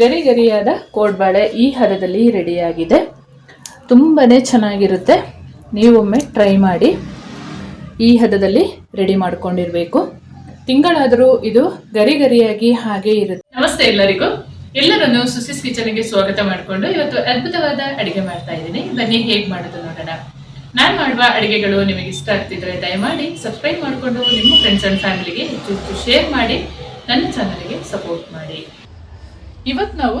ಗರಿ ಗರಿಯಾದ ಕೋಡ್ಬಾಳೆ ಈ ಹದದಲ್ಲಿ ರೆಡಿಯಾಗಿದೆ ತುಂಬಾ ಚೆನ್ನಾಗಿರುತ್ತೆ. ನೀವೊಮ್ಮೆ ಟ್ರೈ ಮಾಡಿ ಈ ಹದದಲ್ಲಿ ರೆಡಿ ಮಾಡ್ಕೊಂಡಿರ್ಬೇಕು. ತಿಂಗಳಾದರೂ ಇದು ಗರಿ ಗರಿಯಾಗಿ ಹಾಗೆ ಇರುತ್ತೆ. ನಮಸ್ತೆ ಎಲ್ಲರಿಗೂ. ಎಲ್ಲರನ್ನು ಸುಸಿಸ್ ಕಿಚನ್ಗೆ ಸ್ವಾಗತ ಮಾಡಿಕೊಂಡು ಇವತ್ತು ಅದ್ಭುತವಾದ ಅಡಿಗೆ ಮಾಡ್ತಾ ಇದ್ದೀನಿ. ಬನ್ನಿ, ಹೇಗೆ ಮಾಡೋದು ನೋಡೋಣ. ನಾನು ಮಾಡುವ ಅಡಿಗೆಗಳು ನಿಮಗೆ ಇಷ್ಟ ಆಗ್ತಿದ್ರೆ ದಯಮಾಡಿ ಸಬ್ಸ್ಕ್ರೈಬ್ ಮಾಡಿಕೊಂಡು ನಿಮ್ಮ ಫ್ರೆಂಡ್ಸ್ ಅಂಡ್ ಫ್ಯಾಮಿಲಿಗೆ ಹೆಚ್ಚು ಹೆಚ್ಚು ಶೇರ್ ಮಾಡಿ, ನನ್ನ ಚಾನಲ್ಗೆ ಸಪೋರ್ಟ್ ಮಾಡಿ. ಇವತ್ತು ನಾವು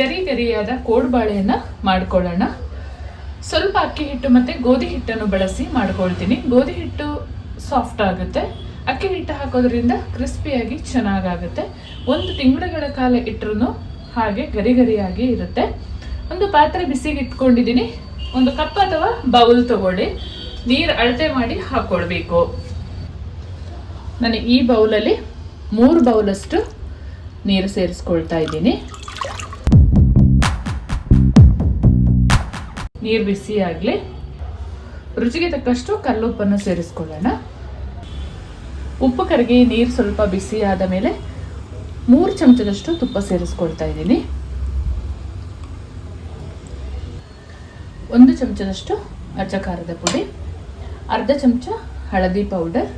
ಗರಿ ಗರಿಯಾದ ಕೋಡ್ಬಾಳೆಯನ್ನು ಮಾಡ್ಕೊಳ್ಳೋಣ. ಸ್ವಲ್ಪ ಅಕ್ಕಿ ಹಿಟ್ಟು ಮತ್ತು ಗೋಧಿ ಹಿಟ್ಟನ್ನು ಬಳಸಿ ಮಾಡ್ಕೊಳ್ತೀನಿ. ಗೋಧಿ ಹಿಟ್ಟು ಸಾಫ್ಟ್ ಆಗುತ್ತೆ. ಅಕ್ಕಿ ಹಿಟ್ಟು ಹಾಕೋದ್ರಿಂದ ಕ್ರಿಸ್ಪಿಯಾಗಿ ಚೆನ್ನಾಗಾಗುತ್ತೆ. ಒಂದು ತಿಂಗಳುಗಳ ಕಾಲ ಇಟ್ಟರು ಹಾಗೆ ಗರಿ ಗರಿಯಾಗಿ ಇರುತ್ತೆ. ಒಂದು ಪಾತ್ರೆ ಬಿಸಿಗೆ ಇಟ್ಕೊಂಡಿದ್ದೀನಿ. ಒಂದು ಕಪ್ ಅಥವಾ ಬೌಲ್ ತಗೊಳ್ಳಿ. ನೀರು ಅಳತೆ ಮಾಡಿ ಹಾಕ್ಕೊಳ್ಬೇಕು ನಾನು ಈ ಬೌಲಲ್ಲಿ ಮೂರು ಬೌಲಷ್ಟು ನೀರು ಸೇರಿಸ್ಕೊಳ್ತಾ ಇದ್ದೀನಿ. ನೀರು ಬಿಸಿ ಆಗಲಿ. ರುಚಿಗೆ ತಕ್ಕಷ್ಟು ಕಲ್ಲುಪ್ಪನ್ನು ಸೇರಿಸ್ಕೊಳ್ಳೋಣ. ಉಪ್ಪು ಕರಗಿ ನೀರು ಸ್ವಲ್ಪ ಬಿಸಿ ಆದ ಮೇಲೆ ಮೂರು ಚಮಚದಷ್ಟು ತುಪ್ಪ ಸೇರಿಸ್ಕೊಳ್ತಾ ಇದ್ದೀನಿ. ಒಂದು ಚಮಚದಷ್ಟು ಅಚ್ಚ ಖಾರದ ಪುಡಿ, ಅರ್ಧ ಚಮಚ ಹಳದಿ ಪೌಡರ್,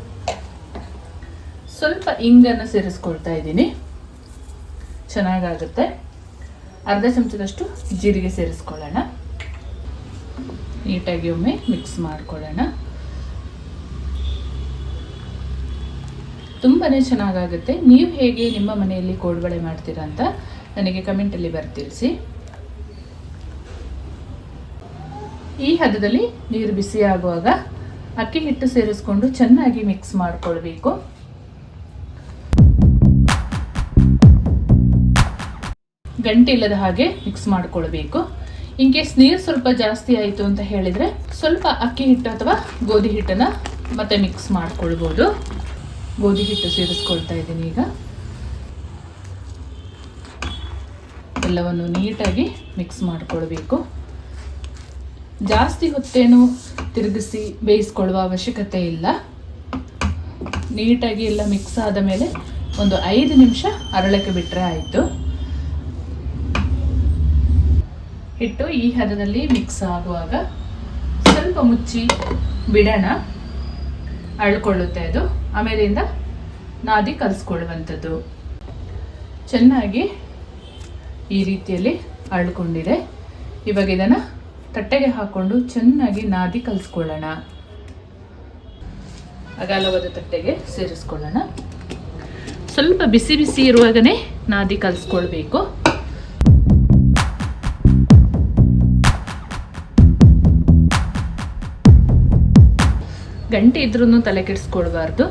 ಸ್ವಲ್ಪ ಇಂಗನ್ನು ಸೇರಿಸ್ಕೊಳ್ತಾ ಇದ್ದೀನಿ. ಚೆನ್ನಾಗಾಗುತ್ತೆ. ಅರ್ಧ ಚಮಚದಷ್ಟು ಜೀರಿಗೆ ಸೇರಿಸ್ಕೊಳ್ಳೋಣ. ನೀಟಾಗಿ ಒಮ್ಮೆ ಮಿಕ್ಸ್ ಮಾಡ್ಕೊಳ್ಳೋಣ. ತುಂಬಾ ಚೆನ್ನಾಗಾಗುತ್ತೆ. ನೀವು ಹೇಗೆ ನಿಮ್ಮ ಮನೆಯಲ್ಲಿ ಕೋಡ್ಬಳೆ ಮಾಡ್ತೀರಾ ಅಂತ ನನಗೆ ಕಮೆಂಟಲ್ಲಿ ಬರ್ತಿಳಿಸಿ ಈ ಹದದಲ್ಲಿ ನೀರು ಬಿಸಿ ಆಗುವಾಗ ಅಕ್ಕಿ ಹಿಟ್ಟು ಸೇರಿಸ್ಕೊಂಡು ಚೆನ್ನಾಗಿ ಮಿಕ್ಸ್ ಮಾಡ್ಕೊಳ್ಬೇಕು. ಗಂಟೆ ಇಲ್ಲದ ಹಾಗೆ ಮಿಕ್ಸ್ ಮಾಡ್ಕೊಳ್ಬೇಕು. ಇನ್ ಕೇಸ್ ನೀರು ಸ್ವಲ್ಪ ಜಾಸ್ತಿ ಆಯಿತು ಅಂತ ಹೇಳಿದರೆ ಸ್ವಲ್ಪ ಅಕ್ಕಿ ಹಿಟ್ಟು ಅಥವಾ ಗೋಧಿ ಹಿಟ್ಟನ್ನು ಮತ್ತೆ ಮಿಕ್ಸ್ ಮಾಡ್ಕೊಳ್ಬೋದು. ಗೋಧಿ ಹಿಟ್ಟು ಸೇರಿಸ್ಕೊಳ್ತಾ ಇದ್ದೀನಿ ಈಗ. ಎಲ್ಲವನ್ನು ನೀಟಾಗಿ ಮಿಕ್ಸ್ ಮಾಡ್ಕೊಳ್ಬೇಕು. ಜಾಸ್ತಿ ಹೊತ್ತೇನು ತಿರುಗಿಸಿ ಬೇಯಿಸ್ಕೊಳ್ಳುವ ಅವಶ್ಯಕತೆ ಇಲ್ಲ. ನೀಟಾಗಿ ಎಲ್ಲ ಮಿಕ್ಸ್ ಆದ ಮೇಲೆ ಒಂದು ಐದು ನಿಮಿಷ ಅರಳಕ್ಕೆ ಬಿಟ್ಟರೆ ಆಯಿತು. ಹಿಟ್ಟು ಈ ಹದದಲ್ಲಿ ಮಿಕ್ಸ್ ಆಗುವಾಗ ಸ್ವಲ್ಪ ಮುಚ್ಚಿ ಬಿಡೋಣ. ಅಳ್ಕೊಳ್ಳುತ್ತೆ ಅದು. ಆಮೇಲಿಂದ ನಾದಿ ಕಲಿಸ್ಕೊಳ್ಳುವಂಥದ್ದು. ಚೆನ್ನಾಗಿ ಈ ರೀತಿಯಲ್ಲಿ ಅಳ್ಕೊಂಡಿದೆ. ಇವಾಗ ಇದನ್ನು ತಟ್ಟೆಗೆ ಹಾಕ್ಕೊಂಡು ಚೆನ್ನಾಗಿ ನಾದಿ ಕಲಿಸ್ಕೊಳ್ಳೋಣ. ಅಗಲವಾದ ತಟ್ಟೆಗೆ ಸೇರಿಸ್ಕೊಳ್ಳೋಣ. ಸ್ವಲ್ಪ ಬಿಸಿ ಬಿಸಿ ಇರುವಾಗನೇ ನಾದಿ ಕಲಿಸ್ಕೊಳ್ಬೇಕು. ಗಂಟೆ ಇದ್ರೂ ತಲೆ ಕೆಡಿಸ್ಕೊಳ್ಬಾರ್ದು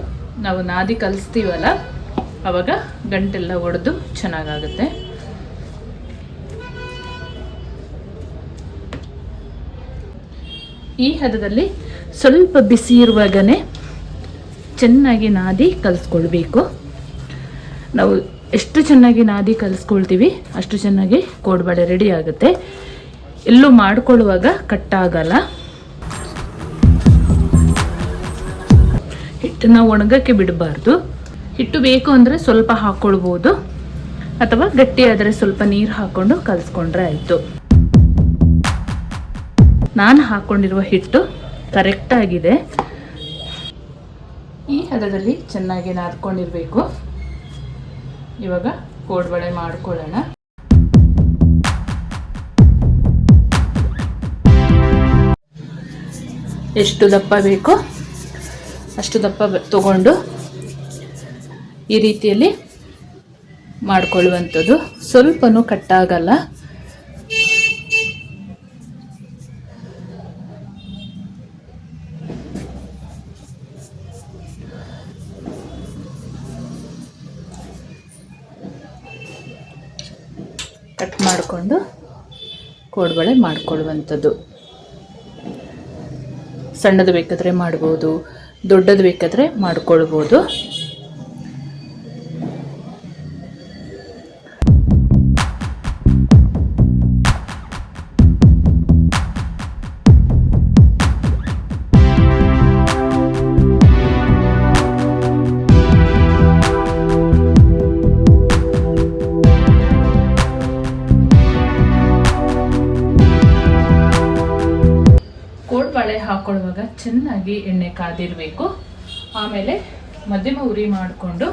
ನಾವು ನಾದಿ ಕಲಿಸ್ತೀವಲ್ಲ, ಅವಾಗ ಗಂಟೆಲ್ಲ ಒಡೆದು ಚೆನ್ನಾಗಾಗುತ್ತೆ. ಈ ಹದದಲ್ಲಿ ಸ್ವಲ್ಪ ಬಿಸಿ ಇರುವಾಗನೇ ಚೆನ್ನಾಗಿ ನಾದಿ ಕಲಿಸ್ಕೊಳ್ಬೇಕು. ನಾವು ಎಷ್ಟು ಚೆನ್ನಾಗಿ ನಾದಿ ಕಲಿಸ್ಕೊಳ್ತೀವಿ, ಅಷ್ಟು ಚೆನ್ನಾಗಿ ಕೋಡ್ಬಾಳೆ ರೆಡಿ ಆಗುತ್ತೆ. ಎಲ್ಲೂ ಮಾಡ್ಕೊಳ್ಳುವಾಗ ಕಟ್ಟಾಗಲ್ಲ. ಹಿಟ್ಟನ್ನು ಒಣಗಕ್ಕೆ ಬಿಡಬಾರ್ದು. ಹಿಟ್ಟು ಬೇಕು ಅಂದರೆ ಸ್ವಲ್ಪ ಹಾಕ್ಕೊಳ್ಬೋದು ಅಥವಾ ಗಟ್ಟಿಯಾದರೆ ಸ್ವಲ್ಪ ನೀರು ಹಾಕ್ಕೊಂಡು ಕಲಿಸ್ಕೊಂಡ್ರೆ ಆಯಿತು. ನಾನು ಹಾಕ್ಕೊಂಡಿರುವ ಹಿಟ್ಟು ಕರೆಕ್ಟಾಗಿದೆ ಈ ಹದದಲ್ಲಿ ಚೆನ್ನಾಗಿ ನಾದ್ಕೊಂಡಿರಬೇಕು. ಇವಾಗ ಕೋಡ್ಬಳೆ ಮಾಡ್ಕೊಳ್ಳೋಣ. ಎಷ್ಟು ದಪ್ಪ ಬೇಕೋ ಅಷ್ಟು ದಪ್ಪ ತಗೊಂಡು ಈ ರೀತಿಯಲ್ಲಿ ಮಾಡಿಕೊಳ್ಳುವಂಥದ್ದು. ಸ್ವಲ್ಪನೂ ಕಟ್ಟಾಗಲ್ಲ. ಕಟ್ ಮಾಡಿಕೊಂಡು ಕೋಡ್ಬಳೆ ಮಾಡ್ಕೊಳ್ಳುವಂಥದ್ದು. ಸಣ್ಣದು ಬೇಕಾದರೆ ಮಾಡ್ಬೋದು. ದೊಡ್ಡದು ಬೇಕಾದರೆ ಮಾಡ್ಕೊಳ್ಬೋದು. ಹಾಕೊಳ್ಳುವಾಗ ಚೆನ್ನಾಗಿ ಎಣ್ಣೆ ಕಾದಿರಬೇಕು. ಆಮೇಲೆ ಮಧ್ಯಮ ಉರಿ ಮಾಡಿಕೊಂಡು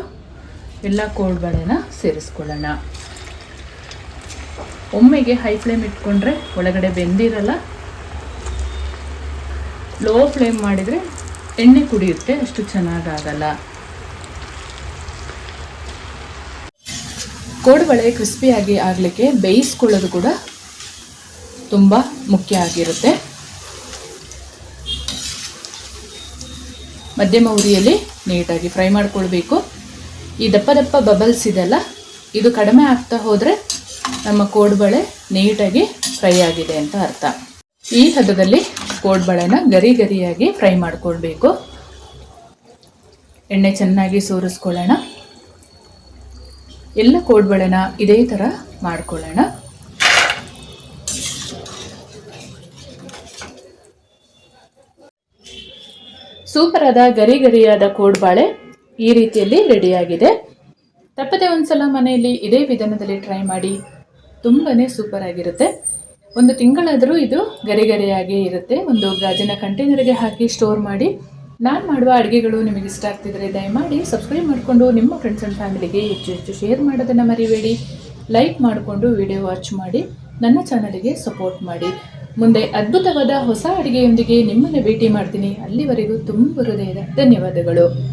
ಎಲ್ಲ ಕೋಡ್ಬಳೆನ ಸೇರಿಸ್ಕೊಳ್ಳೋಣ. ಒಮ್ಮೆಗೆ ಹೈ ಫ್ಲೇಮ್ ಇಟ್ಕೊಂಡ್ರೆ ಒಳಗಡೆ ಬೆಂದಿರಲ್ಲ. ಲೋ ಫ್ಲೇಮ್ ಮಾಡಿದರೆ ಎಣ್ಣೆ ಕುಡಿಯುತ್ತೆ, ಅಷ್ಟು ಚೆನ್ನಾಗಾಗಲ್ಲ. ಕೋಡುಬಳೆ ಕ್ರಿಸ್ಪಿಯಾಗಿ ಆಗಲಿಕ್ಕೆ ಬೇಯಿಸ್ಕೊಳ್ಳೋದು ಕೂಡ ತುಂಬ ಮುಖ್ಯ ಆಗಿರುತ್ತೆ. ಮಧ್ಯಮ ಉರಿಯಲ್ಲಿ ನೀಟಾಗಿ ಫ್ರೈ ಮಾಡ್ಕೊಳ್ಬೇಕು. ಈ ದಪ್ಪ ದಪ್ಪ ಬಬಲ್ಸ್ ಇದೆಲ್ಲ, ಇದು ಕಡಿಮೆ ಆಗ್ತಾ ಹೋದರೆ ನಮ್ಮ ಕೋಡ್ಬಳೆ ನೀಟಾಗಿ ಫ್ರೈ ಆಗಿದೆ ಅಂತ ಅರ್ಥ. ಈ ಹದದಲ್ಲಿ ಕೋಡ್ಬಳೆನ ಗರಿ ಗರಿಯಾಗಿ ಫ್ರೈ ಮಾಡ್ಕೊಳ್ಬೇಕು. ಎಣ್ಣೆ ಚೆನ್ನಾಗಿ ಸೋರಿಸ್ಕೊಳ್ಳೋಣ. ಎಲ್ಲ ಕೋಡ್ಬಳೆನ ಇದೇ ಥರ ಮಾಡ್ಕೊಳ್ಳೋಣ. ಸೂಪರ್ ಆದ ಗರಿ ಗರಿಯಾದ ಕೋಡ್ಬಾಳೆ ಈ ರೀತಿಯಲ್ಲಿ ರೆಡಿಯಾಗಿದೆ. ತಪ್ಪದೆ ಒಂದ್ಸಲ ಮನೆಯಲ್ಲಿ ಇದೇ ವಿಧಾನದಲ್ಲಿ ಟ್ರೈ ಮಾಡಿ ತುಂಬಾನೇ ಸೂಪರ್ ಆಗಿರುತ್ತೆ. ಒಂದು ತಿಂಗಳಾದರೂ ಇದು ಗರಿ ಗರಿಯಾಗಿ ಇರುತ್ತೆ. ಒಂದು ಗಾಜಿನ ಕಂಟೈನರ್ಗೆ ಹಾಕಿ ಸ್ಟೋರ್ ಮಾಡಿ. ನಾನು ಮಾಡುವ ಅಡುಗೆಗಳು ನಿಮಗೆ ಇಷ್ಟ ಆಗ್ತಿದ್ರೆ ದಯಮಾಡಿ ಸಬ್ಸ್ಕ್ರೈಬ್ ಮಾಡಿಕೊಂಡು ನಿಮ್ಮ ಫ್ರೆಂಡ್ಸ್ ಆ್ಯಂಡ್ ಫ್ಯಾಮಿಲಿಗೆ ಹೆಚ್ಚು ಹೆಚ್ಚು ಶೇರ್ ಮಾಡೋದನ್ನು ಮರಿಬೇಡಿ. ಲೈಕ್ ಮಾಡಿಕೊಂಡು ವಿಡಿಯೋ ವಾಚ್ ಮಾಡಿ. ನನ್ನ ಚಾನಲಿಗೆ ಸಪೋರ್ಟ್ ಮಾಡಿ. ಮುಂದೆ ಅದ್ಭುತವಾದ ಹೊಸ ಅಡುಗೆಯೊಂದಿಗೆ ನಿಮ್ಮನ್ನು ಭೇಟಿ ಮಾಡ್ತೀನಿ. ಅಲ್ಲಿವರೆಗೂ ತುಂಬ ಹೃದಯದ ಧನ್ಯವಾದಗಳು.